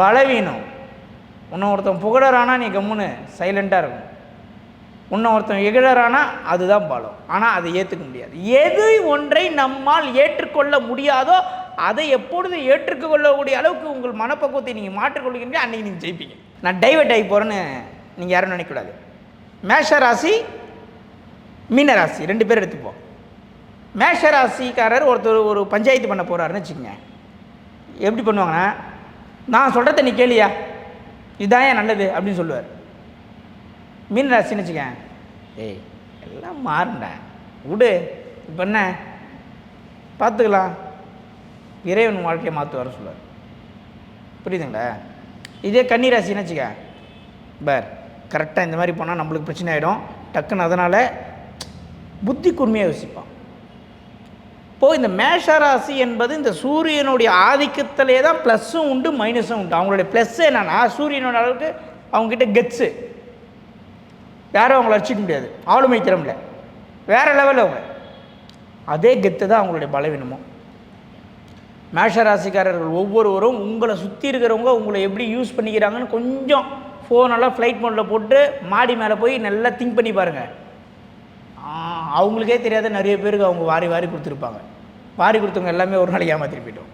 பலவீனம். உன்னை ஒருத்தன் புகழறானா நீ கம்முன்னு சைலண்ட்டாக இருக்கும். உன்னை ஒருத்தன் இகழறானா அதுதான் பலம். ஆனால் அதை ஏற்றுக்க முடியாது. எது ஒன்றை நம்மால் ஏற்றுக்கொள்ள முடியாதோ அதை எப்பொழுது ஏற்றுக்கொள்ளக்கூடிய அளவுக்கு உங்கள் மனப்பக்குவத்தை நீங்கள் மாற்றிக்கொள்கிறீங்க அன்றைக்கி நீங்கள் ஜெயிப்பீங்க. நான் டைவர்ட் ஆகி போகிறேன்னு நீங்கள் யாரும் நினைக்கக்கூடாது. மேஷ ராசி மீன ராசி ரெண்டு பேர் எடுத்துப்போம். மேஷ ராசிக்காரர் ஒருத்தர் ஒரு பஞ்சாயத்து பண்ண போகிறாருன்னு வச்சுக்கோங்க. எப்படி பண்ணுவாங்கன்னா நான் சொல்கிறத நீ கேளியா? இதுதான் ஏன் நல்லது? அப்படின்னு சொல்லுவார். மீன் ராசின்னு வச்சுக்கேன். ஏய் எல்லாம் மாறுண்டா விடு. இப்போ என்ன? பார்த்துக்கலாம் இறைவன் வாழ்க்கையை மாற்றுவார் சொல்லுவார். புரியுதுங்களா? இதே கன்னி ராசின்னு வச்சுக்க பார் கரெக்டாக இந்த மாதிரி போனால் நம்மளுக்கு பிரச்சனை ஆகிடும் டக்குன்னு அதனால் புத்தி கூர்மையாக யோசிப்பான். இப்போது இந்த மேஷ ராசி என்பது இந்த சூரியனுடைய ஆதிக்கத்திலே தான் ப்ளஸ்ஸும் உண்டு மைனஸும் உண்டு. அவங்களுடைய ப்ளஸ் என்னன்னா சூரியனோட அளவுக்கு அவங்ககிட்ட கெட்ஸு யாரும் அவங்கள அடிச்சிக்க முடியாது. ஆளுமை திறமில்ல வேறு லெவலில் அவங்க. அதே கெத்து தான் அவங்களுடைய பலவீனமும். மேஷராசிக்காரர்கள் ஒவ்வொருவரும் உங்களை சுற்றி இருக்கிறவங்க உங்களை எப்படி யூஸ் பண்ணிக்கிறாங்கன்னு கொஞ்சம் ஃபோனெல்லாம் ஃப்ளைட் மோடில் போட்டு மாடி மேலே போய் நல்லா திங்க் பண்ணி பாருங்கள் அவங்களுக்கே தெரியாத நிறைய பேருக்கு அவங்க வாரி வாரி கொடுத்துருப்பாங்க. வாரி கொடுத்தவங்க எல்லாமே ஒரு நாளைக்கு ஏமாத்திட்டு போயிட்டோம்